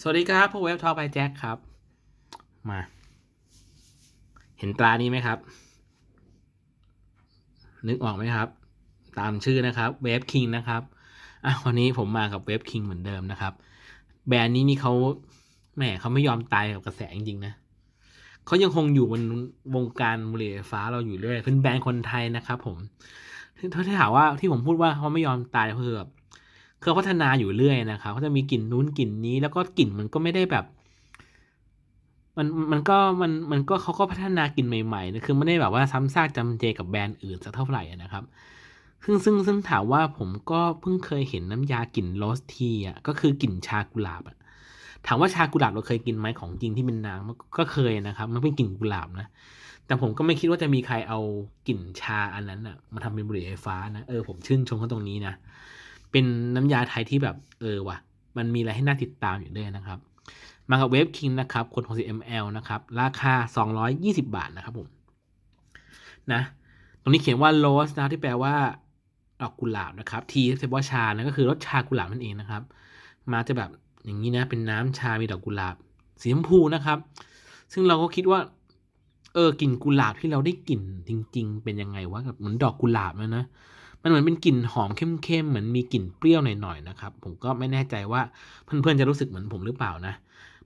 สวัสดีครับพวกเว็บทอไปแจ็คครับ มา เห็นตรานี้ไหมครับ นึกออกไหมครับ ตามชื่อนะครับเว็บคิงนะครับอะวันนี้ผมมากับเว็บคิงเหมือนเดิมนะครับ แบรนด์นี้นี่เขาแหมเขาไม่ยอมตายกับกระแสจริงๆนะเขายังคงอยู่บนวงการบุหรี่ไฟฟ้าเราอยู่เรื่อยเป็นแบรนด์คนไทยนะครับ ผมถ้าถาถามว่าที่ผมพูดว่าเขาไม่ยอมตายคือแบบ เขาพัฒนาอยู่เรื่อยนะครับเขาจะมีกลิ่นนู้นกลิ่นนี้ แล้วก็กลิ่นมันก็ไม่ได้แบบ มันมันก็มันมันก็เขาก็พัฒนากลิ่นใหม่ๆนะคือไม่ได้แบบว่าซ้ำซากจำเจกับแบรนด์อื่นสักเท่าไหร่นะครับ ซึ่งซึ่งซึ่งถามว่าผมก็เพิ่งเคยเห็นน้ำยากลิ่นโรสทีอะก็คือกลิ่นชากุหลาบอะถามว่าชากุหลาบเราเคยกินไหมของจริงที่เป็นน้ำก็เคยนะครับ มันเป็นกลิ่นกุหลาบนะแต่ผมก็ไม่คิดว่าจะมีใครเอากลิ่นชาอันนั้นอะมาทำเป็นบุหรี่ไฟฟ้านะเออผมชื่นชมเขาตรงนี้นะ เป็นน้ำยาไทยที่แบบเออว่ะ มันมีอะไรให้น่าติดตามอยู่ด้วยนะครับ มากับเวฟคิงนะครับคน60 ml นะครับ ราคา 220 บาทนะครับผมนะตรงนี้เขียนว่าโรสนะที่แปลว่าดอกกุหลาบนะครับทีแปลว่าชานะก็คือรสชากุหลาบนั่นเองนะครับ มาจะแบบอย่างนี้นะเป็นน้ำชา มีดอกกุหลาบสีชมพูนะครับ ซึ่งเราก็คิดว่า เออกลิ่นกุหลาบที่เราได้กลิ่นจริง ๆ เป็นยังไงวะกับเหมือนดอกกุหลาบเลยนะ มันเหมือนเป็นกลิ่นหอมเข้มๆเหมือนมีกลิ่นเปรี้ยวหน่อยๆนะครับ ผมก็ไม่แน่ใจว่าเพื่อนๆจะรู้สึกเหมือนผมหรือเปล่านะ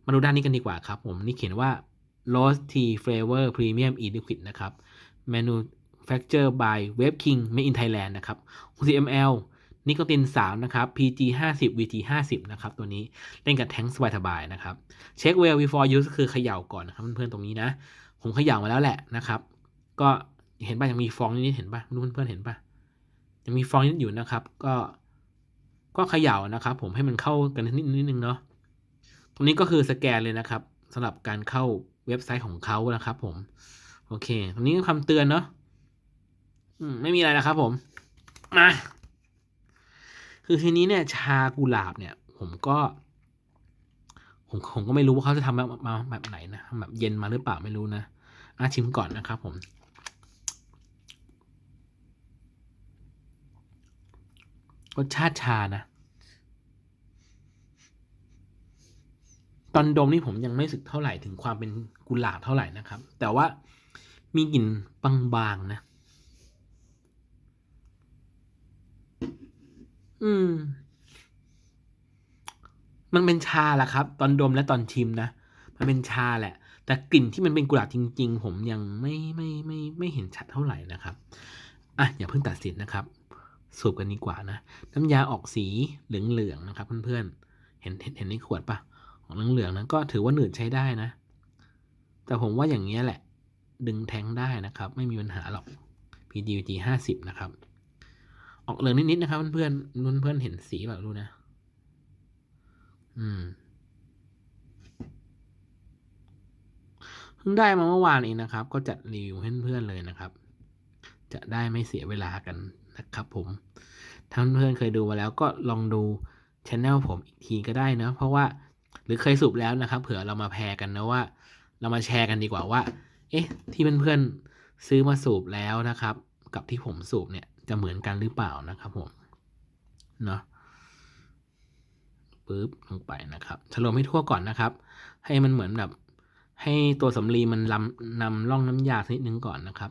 มาดูด้านนี้กันดีกว่าครับ ผมนี่เขียนว่า Rose Tea Flavor Premium e Liquid นะครับ Manufactured by Wave King Made in Thailand นะครับ 60 ml นิโคติน 3 นะครับ PG 50 VT 50 นะครับ ตัวนี้เล่นกับแท้งสบายๆนะครับ เช็ค well before use ก็คือเขย่าก่อนนะครับเพื่อนๆตรงนี้นะ ผมเขย่ามาแล้วแหละนะครับ ก็เห็นป่ะยังมีฟองนิดๆเห็นป่ะดูเพื่อนๆเห็นป่ะ ยังมีฟองนิดอยู่นะครับ ก็ก็เขย่านะครับ ผมให้มันเข้ากันนิดนิดนึงเนาะตรงนี้ก็คือสแกนเลยนะครับสำหรับการเข้าเว็บไซต์ของเขานะครับ ผม โอเค ตรงนี้คำเตือนเนาะไม่มีอะไรนะครับ ผมมาคือทีนี้เนี่ย ชากุหลาบเนี่ย ผมก็ผมผมก็ไม่รู้ว่าเขาจะทำแบบมาแบบไหนนะแบบเย็นมาหรือเปล่าไม่รู้นะอาชิมก่อนนะครับผม รสชาติชานะ ตอนดมนี่ผมยังไม่สึกเท่าไหร่ถึงความเป็นกุหลาบเท่าไหร่นะครับ แต่ว่ามีกลิ่นบางๆนะ อืม มันเป็นชาแหละครับ ตอนดมและตอนชิมนะ มันเป็นชาแหละ แต่กลิ่นที่มันเป็นกุหลาบจริง ๆ ผมยังไม่ไม่ไม่ไม่เห็นชัดเท่าไหร่นะครับ อะอย่าเพิ่งตัดสินนะครับ สูบกันดีกว่านะ น้ำยาออกสีเหลืองๆนะครับเพื่อนๆ เห็นเห็นเห็นในขวดปะของเหลืองๆนั้นก็ถือว่าหนืดใช้ได้นะ แต่ผมว่าอย่างนี้ยแหละ ดึงแทงได้นะครับ ไม่มีปัญหาหรอก PDVT ห้าสิบนะครับ ออกเหลืองนิดๆนะครับเพื่อนๆเพื่อนเห็นสีแบบรู้นะ อืมเพิ่งได้มาเมื่อวานเองนะครับ ก็จัดรีวิวให้เพื่อนๆเลยนะครับ จะได้ไม่เสียเวลากัน นะครับผมถ้าเพื่อนเคยดูมาแล้วก็ลองดูช anel ผมอีกทีก็ได้นะเพราะว่าหรือเคยสูบแล้วนะครับ เผื่อเรามาแพร์กันนะว่า เรามาแชร์กันดีกว่าว่า เอ๊ะ ที่เพื่อนๆซื้อมาสูบแล้วนะครับ กับที่ผมสูบเนี่ยจะเหมือนกันหรือเปล่านะครับผมเนาะปึ๊บลงไปนะครับฉลมให้ทั่วก่อนนะครับ ให้มันเหมือนแบบให้ตัวสำลีมันลำนำร่องน้ำยาสักนิดนึงก่อนนะครับ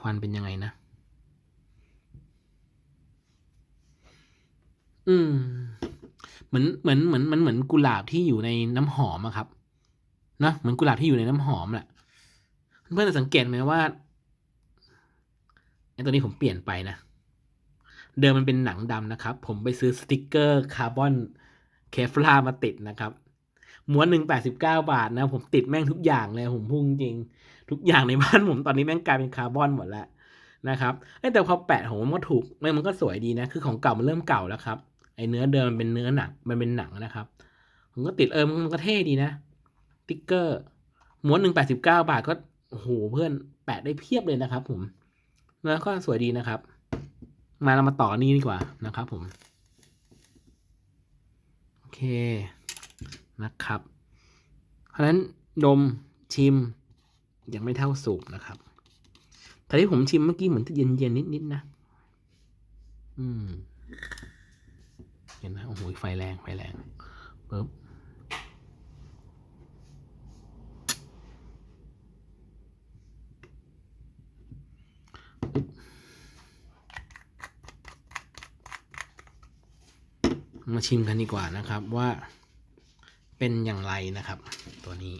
ควันเป็นยังไงนะ อืม เหมือนเหมือนเหมือนมันเหมือนกุหลาบที่อยู่ในน้ำหอมอะครับนะเหมือนกุหลาบที่อยู่ในน้ำหอมแหละเพื่อนๆจะสังเกตไหมว่าไอ้ตัวนี้ผมเปลี่ยนไปนะ เดิมมันเป็นหนังดำนะครับ ผมไปซื้อสติกเกอร์คาร์บอนเคฟลามาติดนะครับ ม้วนหนึ่งแปดสิบเก้าบาทนะ ผมติดแม่งทุกอย่างเลย ผมพุ่งจริง ทุกอย่างในบ้านผมตอนนี้แม่งกลายเป็นคาร์บอนหมดแล้วนะครับแต่พอแปะผมมันก็ถูกมันมันก็สวยดีนะ คือของเก่ามันเริ่มเก่าแล้วครับ ไอเนื้อเดิมมันเป็นเนื้อหนัง มันเป็นหนังนะครับ ผมก็ติดเออมันก็เท่ดีนะ ติ๊กเกอร์ม้วนหนึ่งแปดสิบเก้าบาทก็โอ้โหเพื่อนแปะได้เพียบเลยนะครับ ผมแล้วก็สวยดีนะครับ มาเรามาต่อนี่ดีกว่านะครับ ผม โอเคนะครับ เพราะฉะนั้นดมชิม ยังไม่เท่าสูบนะครับ แต่ที่ผมชิมเมื่อกี้เหมือนจะเย็นๆนิดๆนะ อืม เห็นหไฟแรง ไฟแรงปึ๊บปึ๊บมาชิมกันดีกว่านะครับว่าเป็นอย่างไรนะครับ ตัวนี้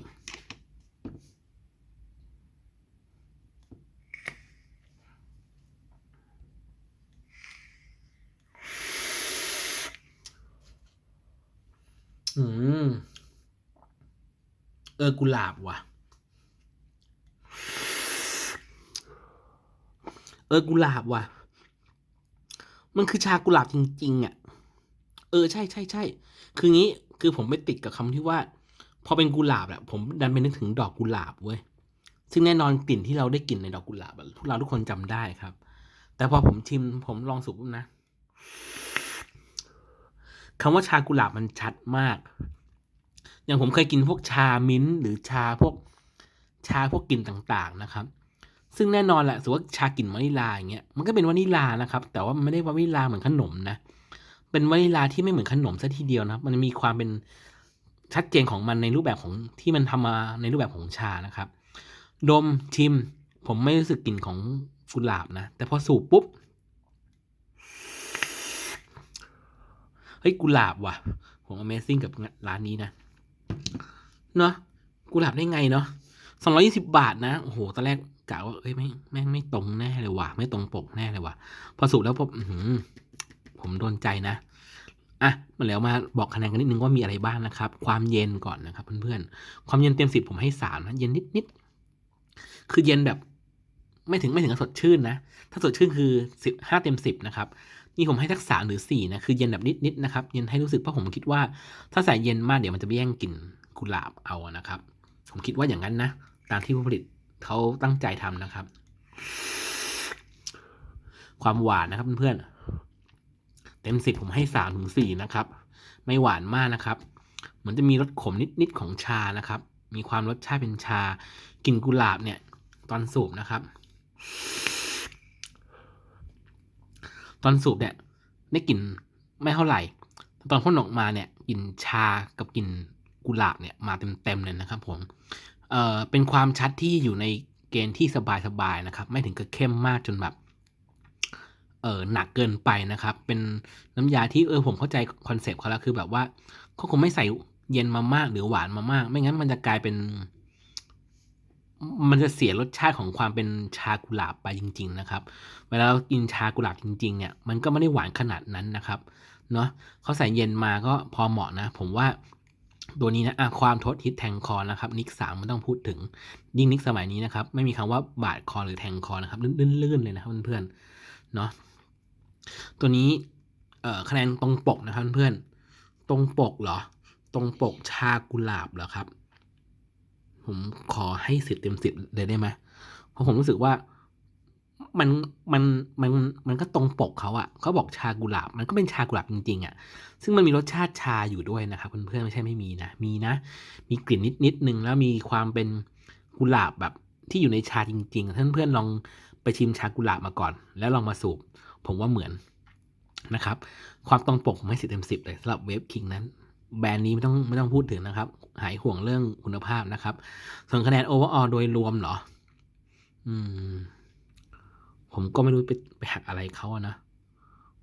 อืม เออกุหลาบว่ะ เออกุหลาบว่ะ มันคือชากุหลาบจริง ๆ อะ เออใช่ใช่ใช่คืองี้คือผมไปติดกับคำที่ว่า พอเป็นกุหลาบอะผมดันไปนึกถึงดอกกุหลาบเว้ยซึ่งแน่นอนกลิ่นที่เราได้กลิ่นในดอกกุหลาบอะทุกเราทุกคนจำได้ครับ แต่พอผมชิมผมลองสูบนะ คำว่าชากุหลาบมันชัดมาก อย่างผมเคยกินพวกชามิ้นหรือชาพวกชาพวกกลิ่นต่างๆนะครับ ซึ่งแน่นอนแหละสมมติว่าชากลิ่นวานิลาอย่างเงี้ยมันก็เป็นวานิลานะครับ แต่ว่ามันไม่ได้วานิลาเหมือนขนมนะ เป็นวานิลาที่ไม่เหมือนขนมซะทีเดียวนะมันมีความเป็นชัดเจนของมันในรูปแบบของที่มันทำมาในรูปแบบของชานะครับ ดมชิม ผมไม่รู้สึกกลิ่นของกุหลาบนะ แต่พอสูบปุ๊บ เฮ้ยกุหลาบว่ะ ผม Amazing กับร้านนี้นะ เนาะกุหลาบได้ไงเนาะสองร้อยี่สิบาทนะโอ้โหตอนแรกกะว่าเอ้ยไม่แม่งไม่ตรงแน่เลยว่ะไม่ตรงปกแน่เลยว่ะพอสูบแล้วพบผมโดนใจนะอะมาแล้วมาบอกคะแนนกันนิดนึงว่ามีอะไรบ้างนะครับ ความเย็นก่อนนะครับเพื่อนๆความเย็นเต็มสิบผมให้สามนะเย็นนิดๆคือเย็นแบบ ไม่ถึงไม่ถึงกับสดชื่นนะ ถ้าสดชื่นคือสิบห้าเต็มสิบนะครับ นี่ผมให้ทักสามหรือสี่นะคือเย็นแบบนิดๆนะครับ เย็นให้รู้สึกเพราะผมคิดว่า ถ้าใส่เย็นมากเดี๋ยวมันจะไปแย่งกลิ่นกุหลาบเอานะครับ ผมคิดว่าอย่างนั้นนะ ตามที่ผู้ผลิตเขาตั้งใจทำนะครับ ความหวานนะครับเพื่อนๆเต็มสิบผมให้สามถึงสี่นะครับ ไม่หวานมากนะครับเหมือนจะมีรสขมนิดๆของชานะครับ มีความรสชาติเป็นชากลิ่นกุหลาบเนี่ย ตอนสูบนะครับ ตอนสูบเนี่ยได้กลิ่นไม่เท่าไหร่ ตอนพ่นออกมาเนี่ยกลิ่นชากับกลิ่นกุหลาบเนี่ยมาเต็มๆเลยนะครับผมเอ่อเป็นความชัดที่อยู่ในเกณฑ์ที่สบายๆนะครับ ไม่ถึงกับเข้มมากจนแบบเออหนักเกินไปนะครับ เป็นน้ำยาที่เออผมเข้าใจคอนเซปต์เขาแล้วคือแบบว่าเขาคงไม่ใส่เย็นมามากหรือหวานมามาก ไม่งั้นมันจะกลายเป็น มันจะเสียรสชาติของความเป็นชากุหลาบไปจริง ๆ นะครับ เวลาเรากินชากุหลาบจริง ๆ เนี่ย มันก็ไม่ได้หวานขนาดนั้นนะครับ เนาะเขาใส่เย็นมาก็พอเหมาะนะ ผมว่าตัวนี้นะะความทดฮิตแทงคอนะครับ นิกสามไม่ต้องพูดถึง ยิ่งนิกสมัยนี้นะครับ ไม่มีคำว่าบาดคอหรือแทงคอนะครับ ลื่นๆเลยนะครับเพื่อนๆ เนาะ ตัวนี้คะแนนตรงปกนะครับเพื่อน ตรงปกเหรอ ตรงปกชากุหลาบเหรอครับ ผมขอให้สิบเต็มสิบเลยได้ไหมเพราะผมรู้สึกว่ามันมันมันมันก็ตรงปกเขาอะเขาบอกชากุหลาบมันก็เป็นชากุหลาบจริงๆอะซึ่งมันมีรสชาติชาอยู่ด้วยนะครับเพื่อนๆไม่ใช่ไม่มีนะมีนะ มีกลิ่นนิดนิดนึงแล้วมีความเป็นกุหลาบแบบที่อยู่ในชาจริงๆท่านเพื่อนลองไปชิมชากุหลาบมาก่อน แล้วลองมาสูบผมว่าเหมือนนะครับ ความตรงปกผมให้สิบเต็มสิบเลยสำหรับเวฟคิงนั้น แบรนด์นี้ไม่ต้องไม่ต้องพูดถึงนะครับ หายห่วงเรื่องคุณภาพนะครับ ส่วนคะแนนโอเวอร์ออโดยรวมเหรอ อืม ผมก็ไม่รู้ไปไปหักอะไรเขาอะนะ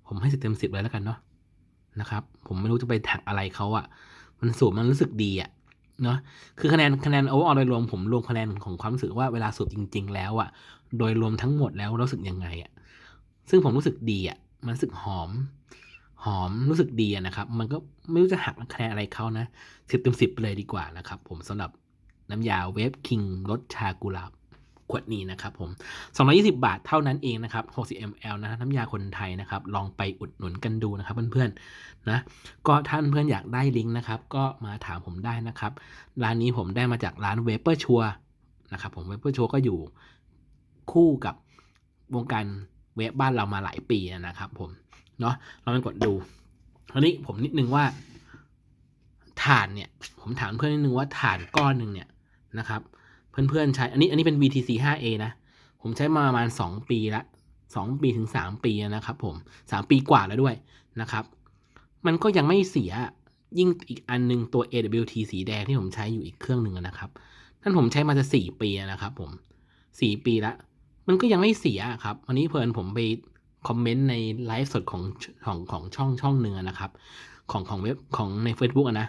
ผมให้สิบเต็มสิบเลยแล้วกันเนาะนะครับ ผมไม่รู้จะไปหักอะไรเขาอะมันสูบมันรู้สึกดีอะเนาะคือคะแนนคะแนนโอเวอร์ออโดยรวมผมรวมคะแนนของความรู้สึกว่าเวลาสูบจริง ๆ แล้วอะโดยรวมทั้งหมดแล้วรู้สึกยังไงอะซึ่งผมรู้สึกดีอะมันรู้สึกหอม หอมรู้สึกดีนะครับ มันก็ไม่รู้จะหักคะแนนอะไรเขานะสิบเต็มสิบเลยดีกว่านะครับ ผมสำหรับน้ำยาเวฟคิงรสชากุหลาบขวดนี้นะครับผม 220 บาทเท่านั้นเองนะครับ 60 ml นะน้ำยาคนไทยนะครับ ลองไปอุดหนุนกันดูนะครับเพื่อนๆนะ ก็ท่านเพื่อนอยากได้ลิงก์นะครับ ก็มาถามผมได้นะครับ ร้านนี้ผมได้มาจากร้านเวเปอร์ชัวนะครับผมเวเปอร์ชัวก็อยู่คู่กับวงการเวฟบ้านเรามาหลายปีนะครับผม เนาะเราไปกดดูอันนี้ผมนิดนึงว่าถ่านเนี่ยผมถามเพื่อนนิดนึงว่าถ่านก้อนหนึ่งเนี่ยนะครับ เพื่อนๆใช้อันนี้อันนี้เป็น VTC 5A นะผมใช้มาประมาณ 2 ปีละ2ปีถึง 3 ปีนะครับ ผม 3 ปีกว่าแล้วด้วยนะครับ มันก็ยังไม่เสียยิ่งอีกอันหนึงตัว AWT สีแดงที่ผมใช้อยู่อีกเครื่องหนึ่งนะครับนั่นผมใช้มาจะสี่ปีนะครับ ผมสี่ปีละมันก็ยังไม่เสียครับวันนี้เพลินผมไป คอมเมนต์ในไลฟ์สดของของของช่องช่องหนึ่งอนะครับ ของของเว็บของใน Facebook นะ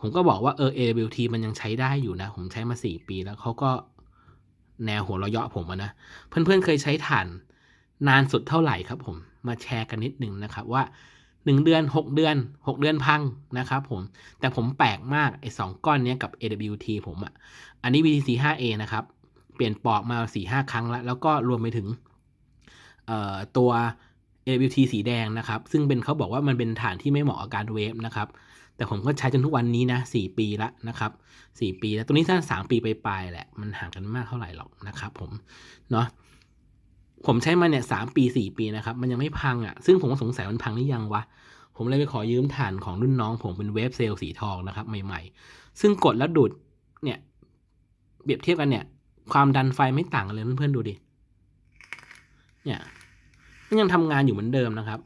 ผมก็บอกว่าเออ AWT มันยังใช้ได้อยู่นะ ผมใช้มาสี่ปีแล้วเขาก็แนวหัวเราะเยาะผมอะนะ เพื่อนๆเคยใช้ถ่านนานสุดเท่าไหร่ครับผมมาแชร์กันนิดนึงนะครับว่าหนึ่งเดือนหกเดือนหกเดือนพังนะครับผมแต่ผมแปลกมากไอ้สองก้อนนี้กับ AWT ผมอะอันนี้ VTC 5A นะครับ เปลี่ยนปลอกมาสี่ห้าครั้งแล้วแล้วก็รวมไปถึง ตัว AWT สีแดงนะครับ ซึ่งเป็นเขาบอกว่ามันเป็นฐานที่ไม่เหมาะกับการเวฟนะครับ แต่ผมก็ใช้จนทุกวันนี้นะสี่ปีละนะครับสี่ปีแล้วตัวนี้ถ้าสามปีไปปลายแหละ มันห่างกันมากเท่าไหร่หรอกนะครับ ผมเนาะผมใช้มาเนี่ยสามปีสี่ปีนะครับ มันยังไม่พังอะ่ะ ซึ่งผมก็สงสัยมันพังหรือยังวะ ผมเลยไปขอยืมฐานของรุ่นน้องผมเป็นเวฟเซลสีทองนะครับ ใหม่ๆ ซึ่งกดแล้วดูดเนี่ยเปรียบเทียบกันเนี่ย ความดันไฟไม่ต่างกันเลยเพื่อนๆดูดิเนี่ย ยังทำงานอยู่เหมือนเดิมนะครับ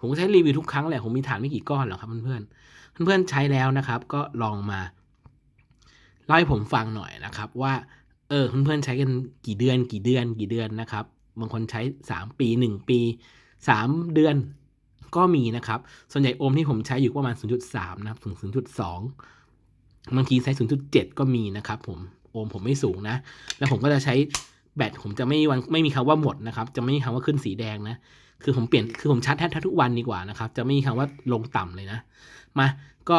ผมก็ใช้รีวิวทุกครั้งแหละ ผมมีฐานไม่กี่ก้อนหรอกครับเพื่อนๆ เพื่อนๆใช้แล้วนะครับ ก็ลองมาเล่าให้ผมฟังหน่อยนะครับ ว่า เออเพื่อนๆใช้กันกี่เดือน กี่เดือน กี่เดือนนะครับ บางคนใช้สามปีหนึ่งปีสามเดือนก็มีนะครับ ส่วนใหญ่โอมที่ผมใช้อยู่ประมาณ 0.3 นะครับถึง 0.2 บางทีใช้ 0.7 ก็มีนะครับ ผม โอมผมไม่สูงนะ แล้วผมก็จะใช้ แบตผมจะไม่วันไม่มีคำว่าหมดนะครับ จะไม่มีคำว่าขึ้นสีแดงนะ คือผมเปลี่ยนคือผมชาร์จแทบทุกวันดีกว่านะครับ จะไม่มีคำว่าลงต่ำเลยนะ มาก็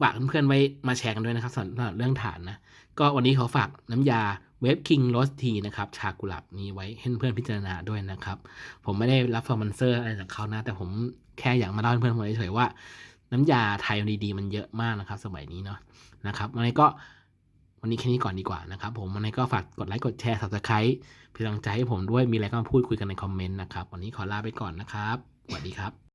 ฝากเพื่อนๆไว้มาแชร์กันด้วยนะครับสำหรับเรื่องฐานนะ ก็วันนี้ขอฝากน้ำยาเวฟคิงโรสทีนะครับชากุหลาบนี้ไว้ให้เพื่อนพิจารณาด้วยนะครับ ผมไม่ได้รับสปอนเซอร์อะไรจากเขานะ แต่ผมแค่อยากมาเล่าให้เพื่อนๆเฉยๆว่า น้ำยาไทยดีๆมันเยอะมากนะครับ สมัยนี้เนาะนะครับวันนี้ก็ วันนี้แค่นี้ก่อนดีกว่านะครับผมวันนี้ก็ฝากกดไลค์กดแชร์ subscribe เป็นกำลังใจให้ผมด้วยมีอะไรก็มาพูดคุยกันในคอมเมนต์นะครับ วันนี้ขอลาไปก่อนนะครับสวัสดีครับ